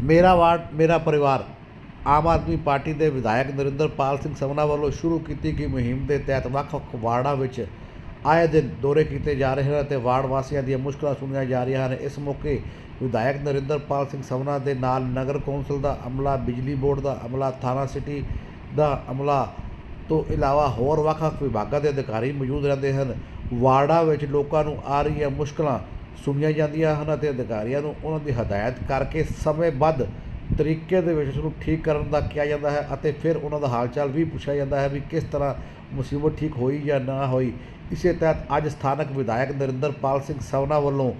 ਮੇਰਾ ਵਾਰਡ, ਮੇਰਾ ਪਰਿਵਾਰ ਆਮ ਆਦਮੀ ਪਾਰਟੀ ਦੇ ਵਿਧਾਇਕ ਨਰਿੰਦਰਪਾਲ ਸਿੰਘ ਸਮਨਾ ਵੱਲੋਂ ਸ਼ੁਰੂ ਕੀਤੀ ਗਈ ਮੁਹਿੰਮ ਦੇ ਤਹਿਤ ਵੱਖ-ਵੱਖ ਵਾਰਡਾਂ ਵਿੱਚ ਆਏ ਦਿਨ ਦੌਰੇ ਕੀਤੇ ਜਾ ਰਹੇ ਹਨ ਅਤੇ ਵਾਰਡ ਵਾਸੀਆਂ ਦੀਆਂ ਮੁਸ਼ਕਲਾਂ ਸੁਣੀਆਂ ਜਾ ਰਹੀਆਂ ਹਨ। ਇਸ ਮੌਕੇ ਵਿਧਾਇਕ ਨਰਿੰਦਰਪਾਲ ਸਿੰਘ ਸਮਨਾ ਦੇ ਨਾਲ ਨਗਰ ਕੌਂਸਲ ਦਾ ਅਮਲਾ, ਬਿਜਲੀ ਬੋਰਡ ਦਾ ਅਮਲਾ, ਥਾਣਾ ਸਿਟੀ ਦਾ ਅਮਲਾ ਤੋਂ ਇਲਾਵਾ ਹੋਰ ਵੱਖ-ਵੱਖ ਵਿਭਾਗਾਂ ਦੇ ਅਧਿਕਾਰੀ ਮੌਜੂਦ ਰਹਿੰਦੇ ਹਨ। ਵਾਰਡਾਂ ਵਿੱਚ ਲੋਕਾਂ ਨੂੰ ਆ ਰਹੀਆਂ ਮੁਸ਼ਕਲਾਂ ਸੁਣੀਆਂ ਜਾਂਦੀਆਂ ਹਨ ਅਤੇ ਅਧਿਕਾਰੀਆਂ ਨੂੰ ਉਹਨਾਂ ਦੀ ਹਦਾਇਤ ਕਰਕੇ ਸਮੇਂਬੱਧ ਤਰੀਕੇ ਦੇ ਵਿੱਚ ਉਸਨੂੰ ਠੀਕ ਕਰਨ ਦਾ ਕਿਹਾ ਜਾਂਦਾ ਹੈ ਅਤੇ ਫਿਰ ਉਹਨਾਂ ਦਾ ਹਾਲਚਾਲ ਵੀ ਪੁੱਛਿਆ ਜਾਂਦਾ ਹੈ ਵੀ ਕਿਸ ਤਰ੍ਹਾਂ ਮੁਸੀਬਤ ਠੀਕ ਹੋਈ ਜਾਂ ਨਾ ਹੋਈ। ਇਸੇ ਤਹਿਤ ਅੱਜ ਸਥਾਨਕ ਵਿਧਾਇਕ ਨਰਿੰਦਰਪਾਲ ਸਿੰਘ ਸਵਨਾ ਵੱਲੋਂ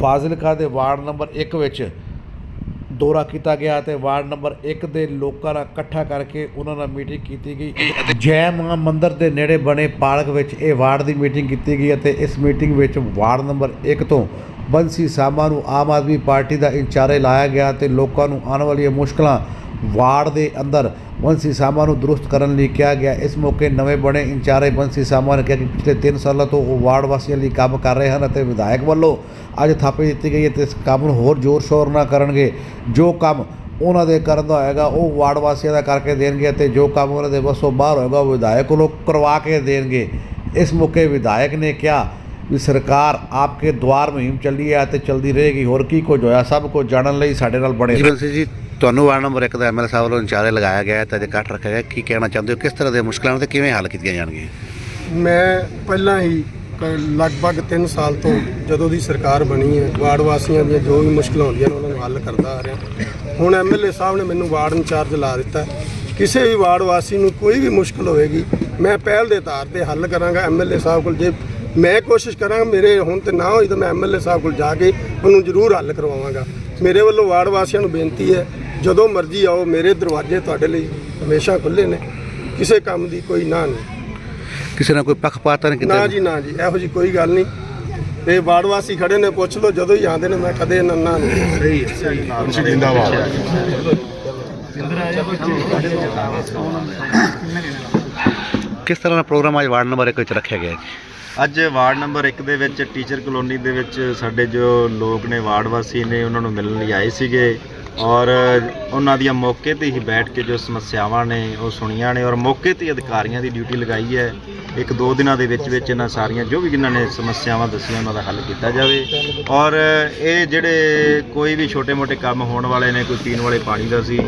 ਫਾਜ਼ਿਲਕਾ ਦੇ ਵਾਰਡ ਨੰਬਰ 1 ਵਿੱਚ ਦੌਰਾ ਕੀਤਾ ਗਿਆ ਤੇ ਵਾਰਡ ਨੰਬਰ 1 ਦੇ ਲੋਕਾਂ ਨਾਲ ਇਕੱਠਾ ਕਰਕੇ ਉਹਨਾਂ ਨਾਲ ਮੀਟਿੰਗ ਕੀਤੀ ਗਈ। ਜੈ ਮਾਂ ਮੰਦਿਰ ਦੇ ਨੇੜੇ ਬਣੇ ਪਾਰਕ ਵਿੱਚ ਇਹ ਵਾਰਡ ਦੀ ਮੀਟਿੰਗ ਕੀਤੀ ਗਈ ਅਤੇ ਇਸ ਮੀਟਿੰਗ ਵਿੱਚ ਵਾਰਡ ਨੰਬਰ 1 ਤੋਂ ਬੰਸੀ ਸਾਮਾ ਨੂੰ ਆਮ ਆਦਮੀ ਪਾਰਟੀ ਦਾ ਇੰਚਾਰਜ ਲਾਇਆ ਗਿਆ ਤੇ ਲੋਕਾਂ ਨੂੰ ਆਉਣ ਵਾਲੀਆਂ ਮੁਸ਼ਕਲਾਂ ਵਾਰਡ ਦੇ ਅੰਦਰ ਬੰਸੀ ਸਾਮਾ ਨੂੰ ਦਰੁਸਤ ਕਰਨ ਲਈ ਕਿਹਾ ਗਿਆ। ਇਸ ਮੌਕੇ ਨਵੇਂ ਬਣੇ ਇੰਚਾਰਜ ਬੰਸੀ ਸਾਮਾ ਨੇ ਕਿਹਾ ਕਿ ਪਿਛਲੇ 3 ਸਾਲਾਂ ਤੋਂ ਉਹ ਵਾਰਡ ਵਾਸੀਆਂ ਲਈ ਕੰਮ ਕਰ ਰਹੇ ਹਨ ਅਤੇ ਵਿਧਾਇਕ ਵੱਲੋਂ ਅੱਜ ਥਾਪੇ ਦਿੱਤੀ ਗਈ ਹੈ ਤੇ ਇਸ ਕੰਮ ਨੂੰ ਹੋਰ ਜ਼ੋਰ ਸ਼ੋਰ ਨਾਲ ਕਰਨਗੇ। ਜੋ ਕੰਮ ਉਹਨਾਂ ਦੇ ਕਰਨ ਦਾ ਹੋਏਗਾ, ਉਹ ਵਾਰਡ ਵਾਸੀਆਂ ਦਾ ਕਰਕੇ ਦੇਣਗੇ ਅਤੇ ਜੋ ਕੰਮ ਉਹਨਾਂ ਦੇ ਵੱਸੋਂ ਬਾਹਰ ਹੋਏਗਾ, ਉਹ ਵਿਧਾਇਕ ਕੋਲੋਂ ਕਰਵਾ ਕੇ ਦੇਣਗੇ। ਇਸ ਮੌਕੇ ਵਿਧਾਇਕ ਨੇ ਕਿਹਾ ਵੀ ਸਰਕਾਰ ਆਪਕੇ ਦੁਆਰ ਮੁਹਿੰਮ ਚੱਲੀ ਹੈ ਤੇ ਚਲਦੀ ਰਹੇਗੀ। ਹੋਰ ਕੀ ਕੁਝ ਹੋਇਆ? ਸਭ ਕੁਝ ਜਾਣਨ ਲਈ ਸਾਡੇ ਨਾਲ ਬਣੇ ਜੀ ਬੰਸੀ ਜੀ ਤੁਹਾਨੂੰ ਵਾਰਡ ਨੰਬਰ 1 ਦਾ ਐਮਐਲ ਸਾਹਿਬ ਵੱਲੋਂ ਇੰਚਾਰਜ ਲਗਾਇਆ ਗਿਆ ਹੈ ਤੇ ਅੱਜ ਇਕੱਠ ਰੱਖਿਆ ਗਿਆ ਕੀ ਕਹਿਣਾ ਚਾਹੁੰਦੇ ਹੋ? ਕਿਸ ਤਰ੍ਹਾਂ ਦੀਆਂ ਮੁਸ਼ਕਲਾਂ ਤੇ ਕਿਵੇਂ ਹੱਲ ਕੀਤੀਆਂ ਜਾਣਗੀਆਂ? ਮੈਂ ਪਹਿਲਾਂ ਹੀ ਲਗਭਗ 3 ਸਾਲ ਤੋਂ ਜਦੋਂ ਦੀ ਸਰਕਾਰ ਬਣੀ ਹੈ ਵਾਰਡ ਵਾਸੀਆਂ ਦੀਆਂ ਜੋ ਵੀ ਮੁਸ਼ਕਲਾਂ ਹੁੰਦੀਆਂ ਨੇ ਉਹਨਾਂ ਨੂੰ ਹੱਲ ਕਰਦਾ ਆ ਰਿਹਾ। ਹੁਣ ਐਮਐਲਏ ਸਾਹਿਬ ਨੇ ਮੈਨੂੰ ਵਾਰਡ ਇੰਚਾਰਜ ਲਾ ਦਿੱਤਾ। ਕਿਸੇ ਵੀ ਵਾਰਡ ਵਾਸੀ ਨੂੰ ਕੋਈ ਵੀ ਮੁਸ਼ਕਲ ਹੋਵੇਗੀ ਮੈਂ ਪਹਿਲ ਦੇ ਆਧਾਰ ਤੇ ਹੱਲ ਕਰਾਂਗਾ। ਐਮਐਲਏ ਸਾਹਿਬ ਕੋਲ ਜੇ ਮੈਂ ਕੋਸ਼ਿਸ਼ ਕਰਾਂਗਾ ਮੇਰੇ ਹੁਣ ਤੇ ਨਾ ਹੋਈ ਤਾਂ ਮੈਂ ਐਮਐਲਏ ਸਾਹਿਬ ਕੋਲ ਜਾ ਕੇ ਉਹਨੂੰ ਜ਼ਰੂਰ ਹੱਲ ਕਰਵਾਵਾਂਗਾ। ਮੇਰੇ ਵੱਲੋਂ ਵਾਰਡ ਵਾਸੀਆਂ ਨੂੰ ਬੇਨਤੀ ਹੈ ਜਦੋਂ ਮਰਜ਼ੀ ਆਓ ਮੇਰੇ ਦਰਵਾਜ਼ੇ ਤੁਹਾਡੇ ਲਈ ਹਮੇਸ਼ਾ ਖੁੱਲੇ ਨੇ। ਕਿਸੇ ਕੰਮ ਦੀ ਕੋਈ ਨਾ ਨਹੀਂ। ਕਿਸੇ ਨਾਲ ਕੋਈ ਪੱਖਪਾਤ ਨਹੀਂ ਨਾ ਕੀਤਾ ਜੀ ਨਾ ਜੀ ਇਹੋ ਜੀ ਕੋਈ ਗੱਲ ਨਹੀਂ। ਇਹ ਵਾਰਡ ਵਾਸੀ ਖੜੇ ਨੇ ਪੁੱਛ ਲਓ ਜਦੋਂ ਹੀ ਆਉਂਦੇ ਨੇ ਮੈਂ ਕਦੇ ਨਾ ਨਾ ਨਹੀਂ। ਸਹੀ ਕਿਸ ਤਰ੍ਹਾਂ ਦਾ ਪ੍ਰੋਗਰਾਮ ਅੱਜ ਵਾਰਡ ਨੰਬਰ 1 ਵਿੱਚ ਰੱਖਿਆ ਗਿਆ ਹੈ? ਜੀ ਅੱਜ ਵਾਰਡ ਨੰਬਰ 1 ਦੇ ਵਿੱਚ ਟੀਚਰ ਕਲੋਨੀ ਦੇ ਵਿੱਚ ਸਾਡੇ ਜੋ ਲੋਕ ਨੇ ਵਾਰਡ ਵਾਸੀ ਨੇ, ਉਹਨਾਂ ਨੂੰ ਮਿਲਣ ਲਈ ਆਏ ਸੀਗੇ ਔਰ ਉਹਨਾਂ ਦੀਆਂ ਮੌਕੇ ਤੇ ਹੀ ਬੈਠ ਕੇ ਜੋ ਸਮੱਸਿਆਵਾਂ ਨੇ, ਉਹ ਸੁਣੀਆਂ ਨੇ ਔਰ ਮੌਕੇ ਤੇ ਅਧਿਕਾਰੀਆਂ ਦੀ ਡਿਊਟੀ ਲਗਾਈ ਹੈ। ਇੱਕ ਦੋ ਦਿਨਾਂ ਦੇ ਵਿੱਚ ਵਿੱਚ ਇਹਨਾਂ ਸਾਰੀਆਂ ਜੋ ਵੀ ਇਹਨਾਂ ਨੇ ਸਮੱਸਿਆਵਾਂ ਦੱਸੀਆਂ, ਉਹਨਾਂ ਦਾ ਹੱਲ ਕੀਤਾ ਜਾਵੇ ਔਰ ਇਹ ਜਿਹੜੇ ਕੋਈ ਵੀ ਛੋਟੇ-ਮੋਟੇ ਕੰਮ ਹੋਣ ਵਾਲੇ ਨੇ, ਕੋਈ ਪੀਣ ਵਾਲੇ ਪਾਣੀ ਦਾ ਸੀ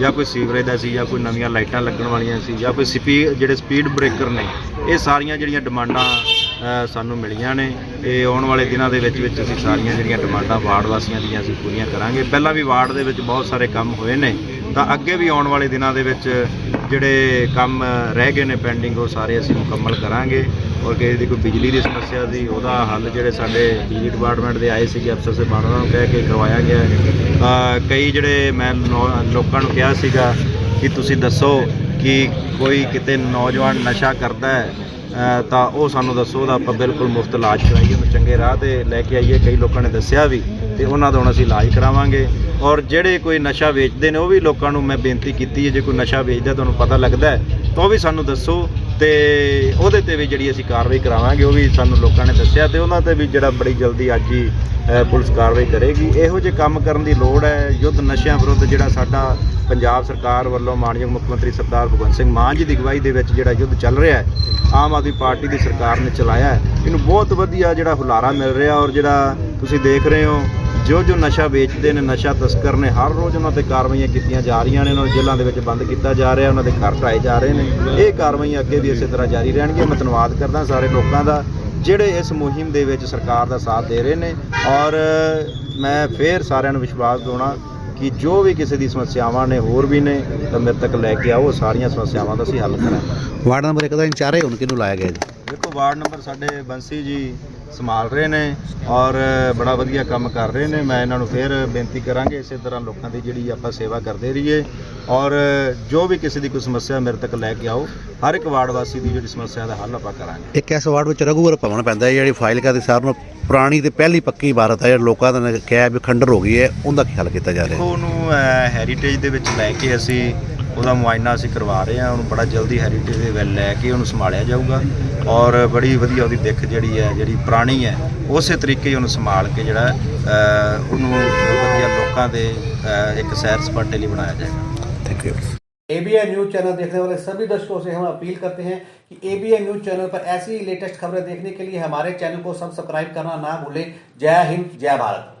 ਜਾਂ ਕੋਈ ਸੀਵਰੇਜ ਦਾ ਸੀ ਜਾਂ ਕੋਈ ਨਵੀਆਂ ਲਾਈਟਾਂ ਲੱਗਣ ਵਾਲੀਆਂ ਸੀ ਜਾਂ ਕੋਈ ਸਪੀ, ਜਿਹੜੇ ਸਪੀਡ ਬ੍ਰੇਕਰ ਨੇ ਇਹ ਸਾਰੀਆਂ ਜਿਹੜੀਆਂ ਡਿਮਾਂਡਾਂ ਸਾਨੂੰ ਮਿਲੀਆਂ ਨੇ। ਇਹ ਆਉਣ ਵਾਲੇ ਦਿਨਾਂ ਦੇ ਵਿੱਚ ਵਿੱਚ ਅਸੀਂ ਸਾਰੀਆਂ ਜਿਹੜੀਆਂ ਡਿਮਾਂਡਾਂ ਵਾਰਡ ਵਾਸੀਆਂ ਦੀਆਂ ਅਸੀਂ ਪੂਰੀਆਂ ਕਰਾਂਗੇ। ਪਹਿਲਾਂ ਵੀ ਵਾਰਡ ਦੇ ਵਿੱਚ ਬਹੁਤ ਸਾਰੇ ਕੰਮ ਹੋਏ ਨੇ। ਤਾਂ ਅੱਗੇ ਵੀ ਆਉਣ ਵਾਲੇ ਦਿਨਾਂ ਦੇ ਵਿੱਚ ਜਿਹੜੇ ਕੰਮ ਰਹਿ ਗਏ ਨੇ ਪੈਂਡਿੰਗ, ਉਹ ਸਾਰੇ ਅਸੀਂ ਮੁਕੰਮਲ ਕਰਾਂਗੇ। ਔਰ ਕਿਸੇ ਦੀ ਕੋਈ ਬਿਜਲੀ ਦੀ ਸਮੱਸਿਆ ਸੀ, ਉਹਦਾ ਹੱਲ ਜਿਹੜੇ ਸਾਡੇ ਬਿਜਲੀ ਡਿਪਾਰਟਮੈਂਟ ਦੇ ਆਏ ਸੀਗੇ ਅਫਸਰ ਸਾਹਿਬਾਨ ਉਹਨਾਂ ਨੂੰ ਕਹਿ ਕੇ ਕਰਵਾਇਆ ਗਿਆ। ਕਈ ਜਿਹੜੇ ਮੈਂ ਨੌ- ਲੋਕਾਂ ਨੂੰ ਕਿਹਾ ਸੀਗਾ ਕਿ ਤੁਸੀਂ ਦੱਸੋ ਕਿ ਕੋਈ ਕਿਤੇ ਨੌਜਵਾਨ ਨਸ਼ਾ ਕਰਦਾ ਹੈ ਤਾਂ ਉਹ ਸਾਨੂੰ ਦੱਸੋ, ਉਹਦਾ ਆਪਾਂ ਬਿਲਕੁਲ ਮੁਫਤ ਇਲਾਜ ਕਰਾਈਏ, ਉਹਨੂੰ ਚੰਗੇ ਰਾਹ ਤੇ ਲੈ ਕੇ ਆਈਏ। ਕਈ ਲੋਕਾਂ ਨੇ ਦੱਸਿਆ ਵੀ, ਤੇ ਉਹਨਾਂ ਦਾ ਹੁਣ ਅਸੀਂ ਇਲਾਜ ਕਰਾਵਾਂਗੇ। ਔਰ ਜਿਹੜੇ ਕੋਈ ਨਸ਼ਾ ਵੇਚਦੇ ਨੇ, ਉਹ ਵੀ ਲੋਕਾਂ ਨੂੰ ਮੈਂ ਬੇਨਤੀ ਕੀਤੀ ਹੈ, ਜੇ ਕੋਈ ਨਸ਼ਾ ਵੇਚਦਾ ਤੁਹਾਨੂੰ ਪਤਾ ਲੱਗਦਾ ਹੈ, ਤਾਂ ਉਹ ਵੀ ਸਾਨੂੰ ਦੱਸੋ। ਤੇ ਉਹਦੇ ਤੇ ਵੀ ਜਿਹੜੀ ਅਸੀਂ ਕਾਰਵਾਈ ਕਰਾਵਾਂਗੇ, ਉਹ ਵੀ ਸਾਨੂੰ ਲੋਕਾਂ ਨੇ ਦੱਸਿਆ ਤੇ ਉਹਨਾਂ ਤੇ ਵੀ ਜਿਹੜਾ ਬੜੀ ਜਲਦੀ ਅੱਜ ਹੀ ਪੁਲਿਸ ਕਾਰਵਾਈ ਕਰੇਗੀ। ਇਹੋ ਜਿਹੇ ਕੰਮ ਕਰਨ ਦੀ ਲੋੜ ਹੈ, ਯੁੱਧ ਨਸ਼ਿਆਂ ਵਿਰੁੱਧ ਜਿਹੜਾ ਸਾਡਾ ਪੰਜਾਬ ਸਰਕਾਰ ਵੱਲੋਂ ਮਾਨਯੋਗ ਮੁੱਖ ਮੰਤਰੀ ਸਰਦਾਰ ਭਗਵੰਤ ਸਿੰਘ ਮਾਨ ਜੀ ਦੀ ਅਗਵਾਈ ਦੇ ਵਿੱਚ ਜਿਹੜਾ ਯੁੱਧ ਚੱਲ ਰਿਹਾ ਹੈ, ਆਮ ਆਦਮੀ ਪਾਰਟੀ ਦੀ ਸਰਕਾਰ ਨੇ ਚਲਾਇਆ ਹੈ। ਇਹਨੂੰ ਬਹੁਤ ਵਧੀਆ ਜਿਹੜਾ ਹੁਲਾਰਾ ਮਿਲ ਰਿਹਾ ਔਰ ਜਿਹੜਾ ਤੁਸੀਂ ਦੇਖ ਰਹੇ ਹੋ ਜੋ ਜੋ ਨਸ਼ਾ ਵੇਚਦੇ ਨੇ ਨਸ਼ਾ ਤਸਕਰ ਨੇ ਹਰ ਰੋਜ਼ ਉਹਨਾਂ ਤੇ ਕਾਰਵਾਈਆਂ ਕੀਤੀਆਂ ਜਾ ਰਹੀਆਂ ਨੇ ਉਹਨਾਂ ਨੂੰ ਜੇਲ੍ਹਾਂ ਦੇ ਵਿੱਚ ਬੰਦ ਕੀਤਾ ਜਾ ਰਿਹਾ ਉਹਨਾਂ ਦੇ ਘਰ ਢਾਏ ਜਾ ਰਹੇ ਨੇ। ਇਹ ਕਾਰਵਾਈਆਂ ਅੱਗੇ ਵੀ ਇਸੇ ਤਰ੍ਹਾਂ ਜਾਰੀ ਰਹਿਣਗੀਆਂ। ਮੈਂ ਧੰਨਵਾਦ ਕਰਦਾ ਸਾਰੇ ਲੋਕਾਂ ਦਾ ਜਿਹੜੇ ਇਸ ਮੁਹਿੰਮ ਦੇ ਵਿੱਚ ਸਰਕਾਰ ਦਾ ਸਾਥ ਦੇ ਰਹੇ ਨੇ। ਔਰ ਮੈਂ ਫੇਰ ਸਾਰਿਆਂ ਨੂੰ ਵਿਸ਼ਵਾਸ ਦਿਵਾਉਣਾ ਕਿ ਜੋ ਵੀ ਕਿਸੇ ਦੀ ਸਮੱਸਿਆਵਾਂ ਨੇ ਹੋਰ ਵੀ ਨੇ ਤਾਂ ਮੇਰੇ ਤੱਕ ਲੈ ਕੇ ਆਓ। ਸਾਰੀਆਂ ਸਮੱਸਿਆਵਾਂ ਦਾ ਅਸੀਂ ਹੱਲ ਕਰਾਂਗੇ। ਵਾਰਡ ਨੰਬਰ 1 ਦਾ ਇੰਚਾਰਜ ਹੁਣ ਕਿਹਨੂੰ ਲਾਇਆ ਗਿਆ ਜੀ? ਦੇਖੋ ਵਾਰਡ ਨੰਬਰ ਸਾਡੇ ਬੰਸੀ ਜੀ ਸੰਭਾਲ ਰਹੇ ਨੇ ਔਰ ਬੜਾ ਵਧੀਆ ਕੰਮ ਕਰ ਰਹੇ ਨੇ। ਮੈਂ ਇਹਨਾਂ ਨੂੰ ਫੇਰ ਬੇਨਤੀ ਕਰਾਂਗੇ ਇਸੇ ਤਰ੍ਹਾਂ ਲੋਕਾਂ ਦੀ ਜਿਹੜੀ ਆਪਾਂ ਸੇਵਾ ਕਰਦੇ ਰਹੀਏ ਔਰ ਜੋ ਵੀ ਕਿਸੇ ਦੀ ਕੋਈ ਸਮੱਸਿਆ ਮੇਰੇ ਤੱਕ ਲੈ ਕੇ ਆਓ ਹਰ ਇੱਕ ਵਾਰਡ ਵਾਸੀ ਦੀ ਜਿਹੜੀ ਸਮੱਸਿਆ ਦਾ ਹੱਲ ਆਪਾਂ ਕਰਾਂਗੇ। ਇੱਕ ਇਸ ਵਾਰਡ ਵਿੱਚ ਰਘੂਵਰ ਭਵਨ ਪੈਂਦਾ ਹੈ ਜਿਹੜੀ ਫਾਈਲ ਦੇ ਸਾਰ ਨੂੰ ਪੁਰਾਣੀ ਤੇ ਪਹਿਲੀ ਪੱਕੀ ਇਮਾਰਤ ਹੈ ਜਿਹੜੀ ਲੋਕਾਂ ਨੇ ਕਿਹਾ ਵੀ ਖੰਡਰ ਹੋ ਗਈ ਹੈ ਉਹਦਾ ਕੀ ਹੱਲ ਕੀਤਾ ਜਾ ਰਿਹਾ ਉਹਨੂੰ ਹੈਰੀਟੇਜ ਦੇ ਵਿੱਚ ਲੈ ਕੇ ਅਸੀਂ ਉਹਦਾ ਮੁਆਇਨਾ ਅਸੀਂ ਕਰਵਾ ਰਹੇ ਹਾਂ ਉਹਨੂੰ ਬੜਾ ਜਲਦੀ ਹੈਰੀਟੇਜ ਦੇ ਵਿੱਚ ਲੈ ਕੇ ਉਹਨੂੰ ਸੰਭਾਲਿਆ ਜਾਊਗਾ ਔਰ ਬੜੀ ਵਧੀਆ ਉਹਦੀ ਦਿੱਖ ਜਿਹੜੀ ਹੈ ਜਿਹੜੀ ਪੁਰਾਣੀ ਹੈ ਉਸੇ ਤਰੀਕੇ ਹੀ ਉਹਨੂੰ ਸੰਭਾਲ ਕੇ ਜਿਹੜਾ ਅਹ, ਉਹਨੂੰ ਵਧੀਆ ਲੋਕਾਂ ਲੋਕਾਂ ਦੇ ਅ, ਇੱਕ ਸੈਰ ਸਪਾਟੇ ਲਈ ਬਣਾਇਆ ਜਾਏਗਾ thank you ABN news channel देखने वाले सभी दर्शकों से हम अपील करते हैं कि एबीएन न्यूज चैनल पर ऐसी ही लेटेस्ट खबरें देखने के लिए हमारे चैनल को सब्सक्राइब करना ना भूलें जय हिंद जय भारत